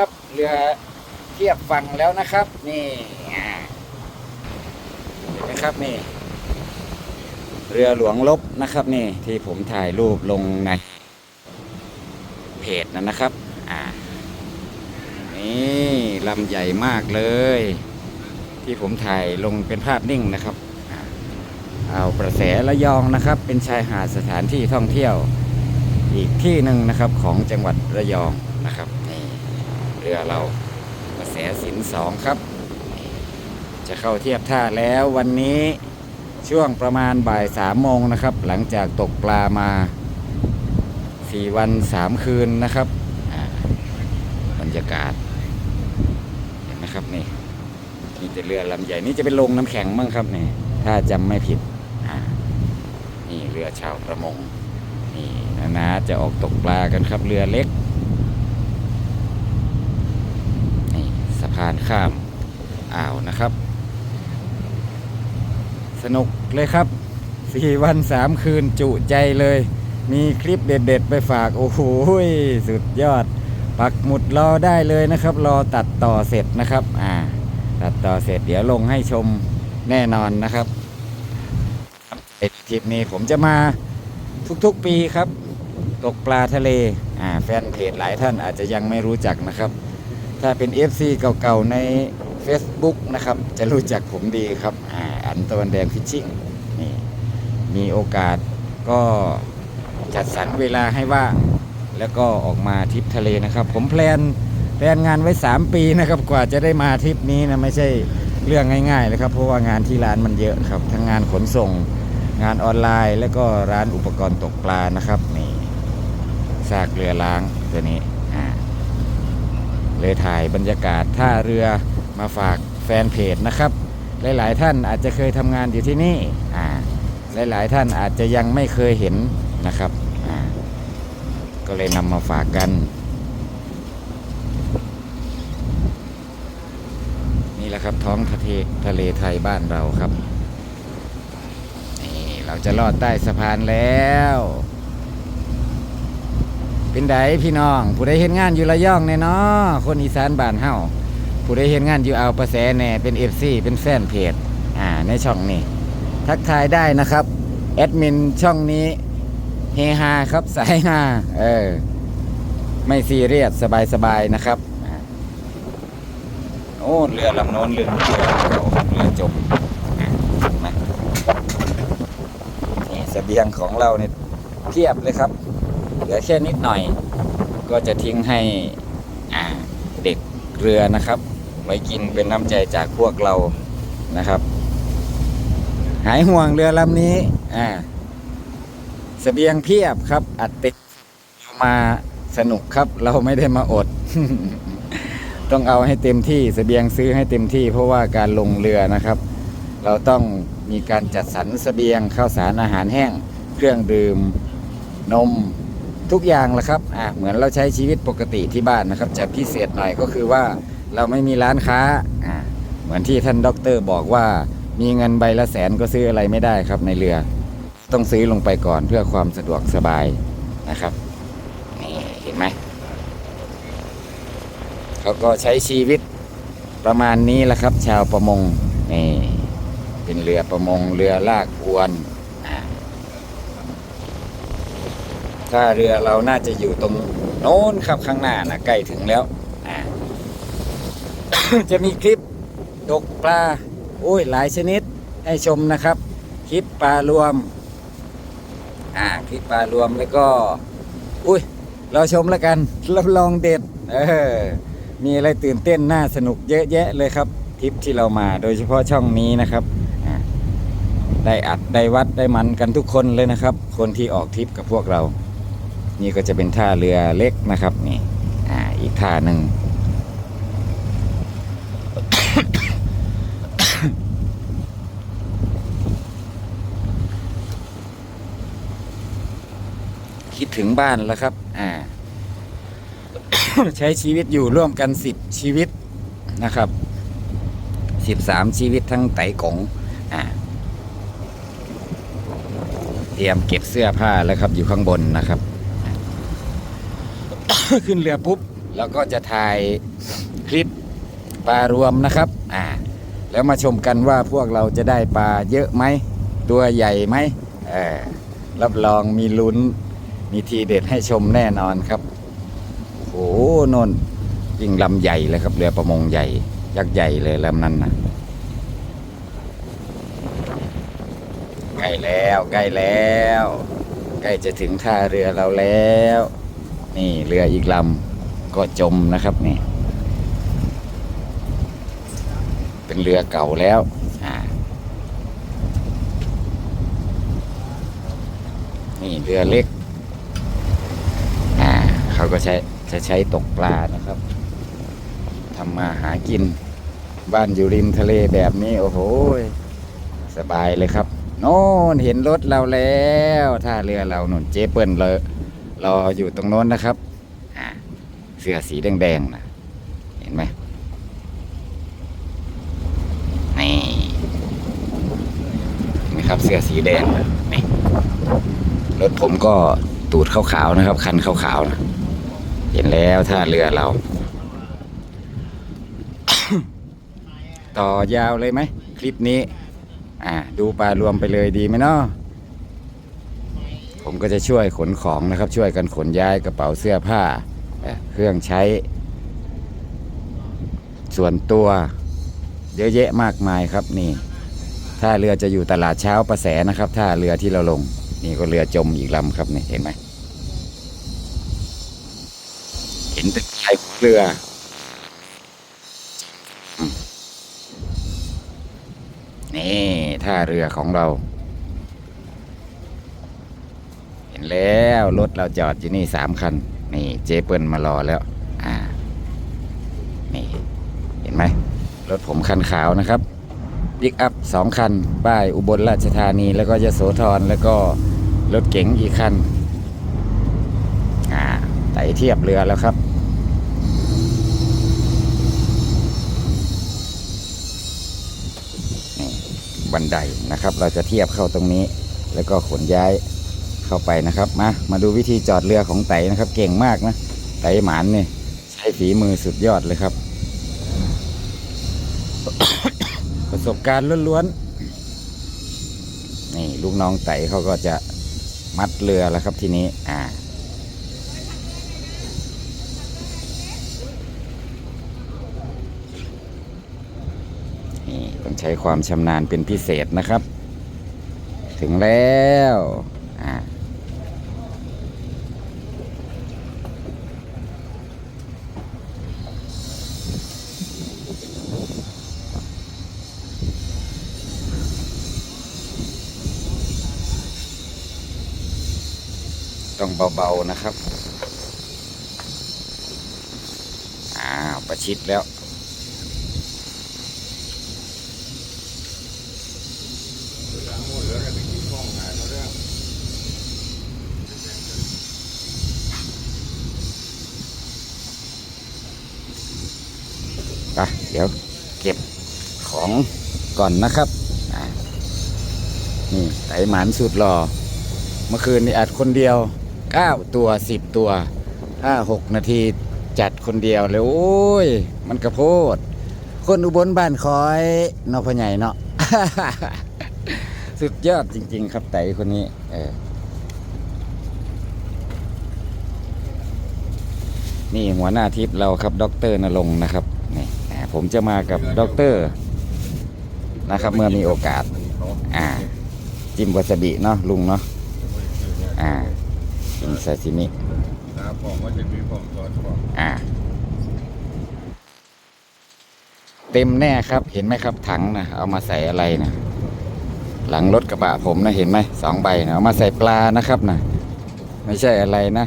ครับเรือเทียบฝั่งแล้วนะครับ นี่เห็นไหมครับนี่ เรือหลวงลบนะครับนี่ที่ผมถ่ายรูปลงในเพจนั้นนะครับอ่านี่ลำใหญ่มากเลย ที่ผมถ่ายลงเป็นภาพนิ่งนะครับเอาประแสระยองนะครับ เป็นชายหาดสถานที่ท่องเที่ยว อีกที่หนึ่งนะครับของจังหวัดระยองนะครับ เรือเรากระแสสินสองครับ จะเข้าเทียบท่าแล้ววันนี้ช่วงประมาณบ่ายสามโมงนะครับ หลังจากตกปลามาสี่วันสามคืนนะครับบรรยากาศเห็นไหมครับนี่นี่จะเรือลำใหญ่นี่จะเป็นโรงน้ำแข็งมั้งครับนี่ถ้าจำไม่ผิดนี่เรือชาวประมงนี่นะนะจะออกตกปลากันครับเรือเล็ก นี่สะพานข้ามอ่าวนะครับ สนุกเลยครับสี่วันสามคืนจุใจเลย มีคลิปเด็ด ๆ ไปฝาก โอ้โหสุดยอด ปักหมุดรอได้เลยนะครับ รอตัดต่อเสร็จนะครับ อ่า ตัดต่อเสร็จเดี๋ยวลงให้ชมแน่นอนนะครับไอทริปนี้ผมจะมาทุกๆปีครับ ตกปลาทะเล อ่า แฟนเพจหลายท่านอาจจะยังไม่รู้จักนะครับ ถ้าเป็น FC เก่าๆ ใน Facebook นะครับ จะรู้จักผมดีครับอ่าอันตะวันแดงฟิชชิ่งนี่มีโอกาสก็จัดสรรเวลาให้ว่างแล้วก็ออกมาทริปทะเลนะครับ ผมแพลนแพลนงานไว้ 3 ปีนะครับ กว่าจะได้มาทริปนี้นะไม่ใช่เรื่องง่ายๆเลยครับ เพราะว่างานที่ร้านมันเยอะครับ ทั้งงานขนส่งงานออนไลน์ แล้วก็ร้านอุปกรณ์ตกปลานะครับนี่ซากเรือล้างตัวนี้ เลยถ่ายบรรยากาศท่าเรือมาฝากแฟนเพจนะครับ หลาย ๆ ท่านอาจจะเคยทำงานอยู่ที่นี่อ่าหลาย ๆ ท่านอาจจะยังไม่เคยเห็นนะครับอ่าก็เลยนำมาฝากกัน นี่แหละครับท้องทะเลทะเลไทยบ้านเราครับนี่เราจะลอดใต้สะพานแล้ว เป็นไดพี่น้อง ผู้ใดเห็นงานอยู่ระยองแน่เนาะคนอีสานบ้านเฮาผู้ใดเห็นงานอยู่เอาประแสแน่เป็นเอฟซีเป็นแฟนเพจอ่าในช่องนี้ ทักทายได้นะครับแอดมินช่องนี้เฮฮาครับสายฮาเออไม่ซีเรียสสบายๆนะครับโอ้เรือลำโน้นเรือเรือเรือจมเห็นไหมนี่เสบียงของเราเนี่ยเพียบเลยครับ ลือแค่นิดหน่อย ก็จะทิ้งให้เด็กเรือนะครับ ไว้กินเป็นน้ำใจจากพวกเรานะครับ หายห่วงเรือลำนี้อ่าเสบียงเพียบครับ อัดติดมาสนุกครับ เราไม่ได้มาอด ต้องเอาให้เต็มที่เสบียงซื้อให้เต็มที่เพราะว่าการลงเรือนะครับ เราต้องมีการจัดสรรเสบียงข้าวสารอาหารแห้ง เครื่องดื่ม นม ทุกอย่างแหละครับอะเหมือนเราใช้ชีวิตปกติที่บ้านนะครับจะพิเศษหน่อยก็คือว่าเราไม่มีร้านค้าอะเหมือนที่ท่านด็อกเตอร์บอกว่ามีเงินใบละแสนก็ซื้ออะไรไม่ได้ครับในเรือ ต้องซื้อลงไปก่อนเพื่อความสะดวกสบายนะครับนี่เห็นไหมเขาก็ใช้ชีวิตประมาณนี้แหละครับ ชาวประมงนี่เป็นเรือประมงเรือลากอวน อ่าถ้าเรือเราน่าจะอยู่ตรงโน้นครับข้างหน้านะใกล้ถึงแล้วอ่าจะมีคลิปตกปลาโอ้ยหลายชนิดให้ชมนะครับ คลิปปลารวม อ่าคลิปปลารวมแล้วก็ อุ้ยเราชมแล้วกันรับรองเด็ด เออ มีอะไรตื่นเต้นน่าสนุกเยอะแยะเลยครับทริปที่เรามาโดยเฉพาะช่องนี้นะครับอ่าได้อัดได้วัดได้มันกันทุกคนเลยนะครับ คนที่ออกทริปกับพวกเรา นี่ก็จะเป็นท่าเรือเล็กนะครับนี่อ่าอีกท่าหนึ่งคิดถึงบ้านแล้วครับ อ่า ใช้ชีวิตอยู่ร่วมกันสิบชีวิตนะครับสิบสามชีวิตทั้งไต่กงอ่าเตรียมเก็บเสื้อผ้าแล้วครับอยู่ข้างบนนะครับ ขึ้นเรือปุ๊บแล้วก็จะถ่ายคลิปปลารวมนะครับ อ่า แล้วมาชมกันว่าพวกเราจะได้ปลาเยอะไหม ตัวใหญ่ไหมเออรับรองมีลุ้น มีทีเด็ดให้ชมแน่นอนครับ โอ้โหนนยิ่งลำใหญ่เลยครับเรือประมงใหญ่ ยักษ์ใหญ่เลยลำนั้นนะใกล้แล้วใกล้แล้ว ใกล้จะถึงท่าเรือเราแล้ว นี่เรืออีกลำก็จมนะครับนี่ เป็นเรือเก่าแล้วนี่เรือเล็ก อ่าเขาก็ใช้จะใช้ตกปลานะครับทำมาหากิน บ้านอยู่ริมทะเลแบบนี้ โอ้โหสบายเลยครับ โน่นเห็นรถเราแล้วท่าเรือเราหนุนเจเปิลเลย รออยู่ตรงโน้นนะครับอ่าเสื้อสีแดงๆนะเห็นไหมนี่นี่ครับเสื้อสีแดงนะนี่รถผมก็ตูดขาวๆนะครับ คันขาวๆนะเห็นแล้วท่าเรือเรา ต่อยาวเลยไหม คลิปนี้ อ่า ดูปลารวมไปเลยดีไหมเนาะ ผมก็จะช่วยขนของนะครับ ช่วยกันขนย้ายกระเป๋าเสื้อผ้า เครื่องใช้ ส่วนตัว เยอะแยะมากมายครับนี่ท่าเรือจะอยู่ตลาดเช้าประแสนะครับท่าเรือที่เราลง นี่ก็เรือจมอีกลำครับนี่เห็นไหมเห็นแต่ปลายของเรือนี่ท่าเรือของเรา เห็น แล้วรถเราจอดอยู่นี่สามคัน นี่เจเปิลมารอแล้ว อ่า นี่เห็นไหมรถผมคันขาวนะครับปิกอัพสองคัน ป้ายอุบลราชธานีแล้วก็ยโสธรแล้วก็รถเก๋งอีกคัน อ่าไต่เทียบเรือแล้วครับนี่บันไดนะครับ เราจะเทียบเข้าตรงนี้ แล้วก็ขนย้าย เข้าไปนะครับ มา มาดูวิธีจอดเรือของไตนะครับ เก่งมากนะ ไตหมานนี่ใช้ฝีมือสุดยอดเลยครับ ประสบการณ์ล้วนๆ นี่ลูกน้องไตเขาก็จะมัดเรือแล้วครับทีนี้ อ่านี่ต้องใช้ความชำนาญเป็นพิเศษนะครับ ถึงแล้ว อ่า ต้องเบาๆนะครับ อ้าว ประชิดแล้วไปเดี๋ยวเก็บของก่อนนะครับ นี่ไตหมานสุดหล่อเมื่อคืนนี้อัดคนเดียว 9 ตัว 10 ตัวถ้า6นาทีจัดคนเดียวเลยโอ้ย มันกระโพด คนอุบลบ้านคอยเนอพ่อใหญ่เนาะสุดยอดจริง ๆ ครับไต่คนนี้ เออ นี่หัวหน้าทิพย์เราครับดรนรงค์นะครับนี่ผมจะมากับด็อกเตอร์นะครับ เมื่อมีโอกาส อ่า จิ้มวาซาบิเนาะลุงเนาะอ่า กินซาซิมินะผมว่าจะมีผมสอนผมอ่า เต็มแน่ครับ เห็นไหมครับ ถังนะเอามาใส่อะไรนะหลังรถกระบะผมนะเห็นไหมสองใบนะเอามาใส่ปลานะครับนะไม่ใช่อะไรนะ